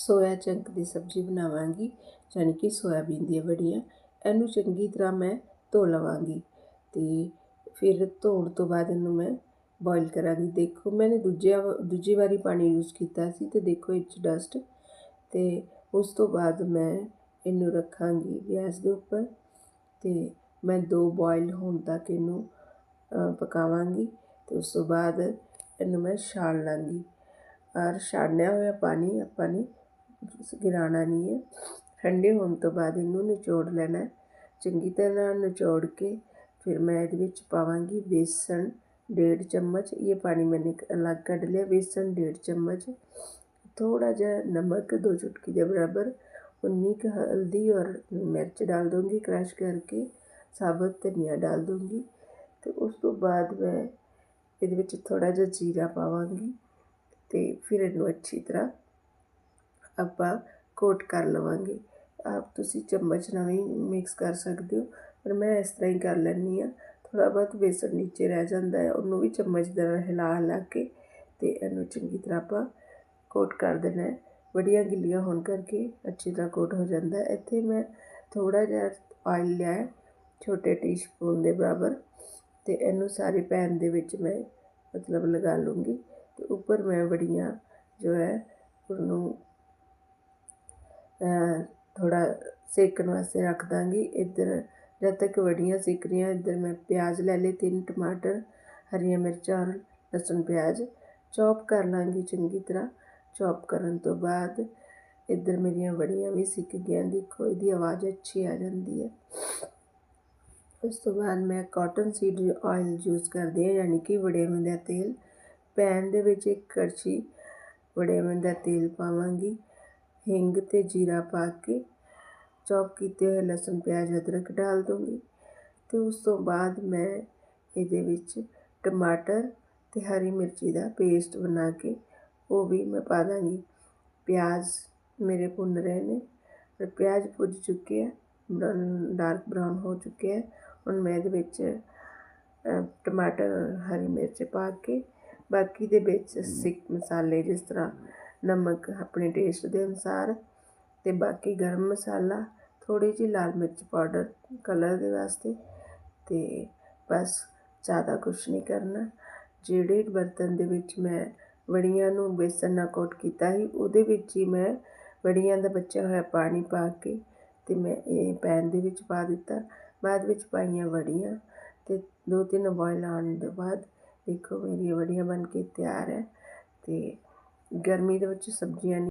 ਸੋਇਆ ਚੰਕ ਦੀ ਸਬਜ਼ੀ ਬਣਾਵਾਂਗੀ ਯਾਨੀ ਕਿ ਸੋਇਆਬੀਨ ਦੀਆਂ ਬੜੀਆਂ ਇਹਨੂੰ ਚੰਗੀ ਤਰ੍ਹਾਂ ਮੈਂ ਧੋ ਲਵਾਂਗੀ ਅਤੇ ਫਿਰ ਧੋਣ ਤੋਂ ਬਾਅਦ ਇਹਨੂੰ ਮੈਂ ਬੋਇਲ ਕਰਾਂਗੀ। ਦੇਖੋ ਮੈंने ਦੂਜਿਆ ਦੂਜੀ ਵਾਰੀ ਪਾਣੀ ਯੂਜ਼ ਕੀਤਾ ਸੀ ਅਤੇ ਦੇਖੋ ਇਹ 'ਚ ਡਸਟ ਅਤੇ ਉਸ ਤੋਂ ਬਾਅਦ ਮੈਂ ਇਹਨੂੰ ਰੱਖਾਂਗੀ ਗੈਸ ਦੇ ਉੱਪਰ ਅਤੇ ਮੈਂ ਦੋ ਬੋਇਲ ਹੋਣ ਤੱਕ ਇਹਨੂੰ ਪਕਾਵਾਂਗੀ ਅਤੇ ਉਸ ਤੋਂ ਬਾਅਦ ਇਹਨੂੰ ਮੈਂ ਛਾਣ ਲਾਂਗੀ। ਔਰ ਛਾਣਿਆ ਹੋਇਆ ਪਾਣੀ ਆਪਾਂ ਨੇ ਗਿਰਾਣਾ ਨਹੀਂ ਹੈ। ਠੰਡੇ ਹੋਣ ਤੋਂ ਬਾਅਦ ਇਹਨੂੰ ਨਿਚੋੜ ਲੈਣਾ ਚੰਗੀ ਤਰ੍ਹਾਂ ਨਿਚੋੜ ਕੇ ਫਿਰ ਮੈਂ ਇਹਦੇ ਵਿੱਚ ਪਾਵਾਂਗੀ ਬੇਸਣ ਡੇਢ ਚਮਚ। ਇਹ ਪਾਣੀ ਮੈਨੇ ਅਲੱਗ ਕੱਢ ਲਿਆ, ਬੇਸਣ ਡੇਢ ਚਮਚ। ਥੋੜਾ ਜਿਹਾ ਨਮਕ ਦੋ ਚੁਟਕੀ ਦੇ ਬਰਾਬਰ, ਉਨੀ का ਹਲਦੀ ਔਰ ਮਿਰਚ ਡਾਲ ਦੂੰਗੀ क्रश ਕਰਕੇ, ਸਾਬਤ ਧਨੀਆ ਡਾਲ ਦੂੰਗੀ ਤੇ ਉਸ ਤੋਂ ਬਾਅਦ ਮੈਂ ਇਹਦੇ ਵਿੱਚ ਥੋੜਾ ਜਿਹਾ ਜੀਰਾ ਪਾਵਾਂਗੀ ਤੇ ਫਿਰ ਇਹਨੂੰ ਅੱਛੀ ਤਰ੍ਹਾਂ ਆਪਾਂ ਕੋਟ ਕਰ ਲਵਾਂਗੇ। ਆਪ ਤੁਸੀਂ ਚਮਚ ਨਾਲ ਵੀ ਮਿਕਸ ਕਰ ਸਕਦੇ ਹੋ, ਪਰ ਮੈਂ ਇਸ ਤਰ੍ਹਾਂ ਹੀ ਕਰ ਲੈਂਦੀ ਹਾਂ। ਥੋੜ੍ਹਾ ਬਹੁਤ ਬੇਸਣ ਨੀਚੇ ਰਹਿ ਜਾਂਦਾ ਹੈ, ਉਹਨੂੰ ਵੀ ਚਮਚ ਦੇ ਨਾਲ ਹਿਲਾ ਹਿਲਾ ਕੇ ਅਤੇ ਇਹਨੂੰ ਚੰਗੀ ਤਰ੍ਹਾਂ ਆਪਾਂ ਕੋਟ ਕਰ ਦੇਣਾ ਹੈ। ਬੜੀਆਂ ਗਿੱਲੀਆਂ ਹੋਣ ਕਰਕੇ ਅੱਛੀ ਤਰ੍ਹਾਂ ਕੋਟ ਹੋ ਜਾਂਦਾ ਇੱਥੇ ਮੈਂ ਥੋੜ੍ਹਾ ਜਿਹਾ ਆਇਲ ਲਿਆ ਹੈ, ਛੋਟੇ ਟੀਸਪੂਨ ਦੇ ਬਰਾਬਰ ਅਤੇ ਇਹਨੂੰ ਸਾਰੀ ਪੈਨ ਦੇ ਵਿੱਚ ਮੈਂ ਮਤਲਬ ਲਗਾ ਲੂੰਗੀ ਅਤੇ ਉੱਪਰ ਮੈਂ ਬੜੀਆਂ ਜੋ ਹੈ, ਉਹਨੂੰ ਥੋੜ੍ਹਾ ਸੇਕਣ ਵਾਸਤੇ ਰੱਖ ਦਾਂਗੀ। ਇੱਧਰ ਜਦ ਤੱਕ ਵੜੀਆਂ ਸਿੱਕ ਰਹੀਆਂ ਇੱਧਰ ਮੈਂ ਪਿਆਜ਼ ਲੈ ਲਏ, ਤਿੰਨ ਟਮਾਟਰ, ਹਰੀਆਂ ਮਿਰਚਾਂ ਔਰ ਲਸਣ ਪਿਆਜ਼। ਚੌਪ ਕਰ ਲਾਂਗੀ ਚੰਗੀ ਤਰ੍ਹਾਂ। ਚੌਪ ਕਰਨ ਤੋਂ ਬਾਅਦ ਇੱਧਰ ਮੇਰੀਆਂ ਵੜੀਆਂ ਵੀ ਸਿੱਕ ਗਈਆਂ। ਦੇਖੋ, ਇਹਦੀ ਆਵਾਜ਼ ਅੱਛੀ ਆ ਜਾਂਦੀ ਹੈ। ਉਸ ਤੋਂ ਬਾਅਦ ਮੈਂ ਕਾਟਨ ਸੀਡ ਆਇਲ ਯੂਜ਼ ਕਰਦੀ ਹਾਂ, ਯਾਨੀ ਕਿ ਵੜੇਵੇਂ ਦਾ ਤੇਲ। ਪੈਨ ਦੇ ਵਿੱਚ ਇੱਕ ਕੜਛੀ ਵੜੇਵੇਂ ਦਾ ਤੇਲ ਪਾਵਾਂਗੀ। ਹਿੰਗ ਅਤੇ ਜੀਰਾ ਪਾ ਕੇ ਚੌਪ ਕੀਤੇ ਹੋਏ ਲਸਣ, ਪਿਆਜ਼, ਅਦਰਕ ਡਾਲ ਦੂੰਗੀ ਅਤੇ ਉਸ ਤੋਂ ਬਾਅਦ ਮੈਂ ਇਹਦੇ ਵਿੱਚ ਟਮਾਟਰ ਅਤੇ ਹਰੀ ਮਿਰਚੀ ਦਾ ਪੇਸਟ ਬਣਾ ਕੇ ਉਹ ਵੀ ਮੈਂ ਪਾ ਦਾਂਗੀ। ਪਿਆਜ਼ ਮੇਰੇ ਭੁੰਨ ਰਹੇ ਨੇ ਪਰ ਪਿਆਜ਼ ਭੁੱਜ ਚੁੱਕੇ ਆ ਬਰਾਊਨ ਡਾਰਕ ਬਰਾਊਨ ਹੋ ਚੁੱਕੇ ਹੈ ਹੁਣ ਮੈਂ ਇਹਦੇ ਵਿੱਚ ਟਮਾਟਰ, ਹਰੀ ਮਿਰਚ ਪਾ ਕੇ ਬਾਕੀ ਦੇ ਵਿੱਚ ਸਿੱਖ ਮਸਾਲੇ ਜਿਸ ਤਰ੍ਹਾਂ ਨਮਕ ਆਪਣੇ ਟੇਸਟ ਦੇ ਅਨੁਸਾਰ ਅਤੇ ਬਾਕੀ ਗਰਮ ਮਸਾਲਾ, ਥੋੜ੍ਹੀ ਜਿਹੀ ਲਾਲ ਮਿਰਚ ਪਾਊਡਰ ਕਲਰ ਦੇ ਵਾਸਤੇ ਅਤੇ ਬਸ ਜ਼ਿਆਦਾ ਕੁਛ ਨਹੀਂ ਕਰਨਾ। ਜਿਹੜੇ ਬਰਤਨ ਦੇ ਵਿੱਚ ਮੈਂ ਵੜੀਆਂ ਨੂੰ ਬੇਸਣ ਨਾਲ ਕੋਟ ਕੀਤਾ ਸੀ, ਉਹਦੇ ਵਿੱਚ ਹੀ ਮੈਂ ਵੜੀਆਂ ਦਾ ਬਚਿਆ ਹੋਇਆ ਪਾਣੀ ਪਾ ਕੇ ਅਤੇ ਮੈਂ ਇਹ ਪੈਨ ਦੇ ਵਿੱਚ ਪਾ ਦਿੱਤਾ। ਬਾਅਦ ਵਿੱਚ ਪਾਈਆਂ ਵੜੀਆਂ ਅਤੇ ਦੋ ਤਿੰਨ ਬੋਇਲ ਆਉਣ ਤੋਂ ਬਾਅਦ ਦੇਖੋ ਮੇਰੀਆਂ ਵੜੀਆਂ ਬਣ ਕੇ ਤਿਆਰ ਹੈ ਅਤੇ ਗਰਮੀ ਦੇ ਵਿੱਚ ਸਬਜ਼ੀਆਂ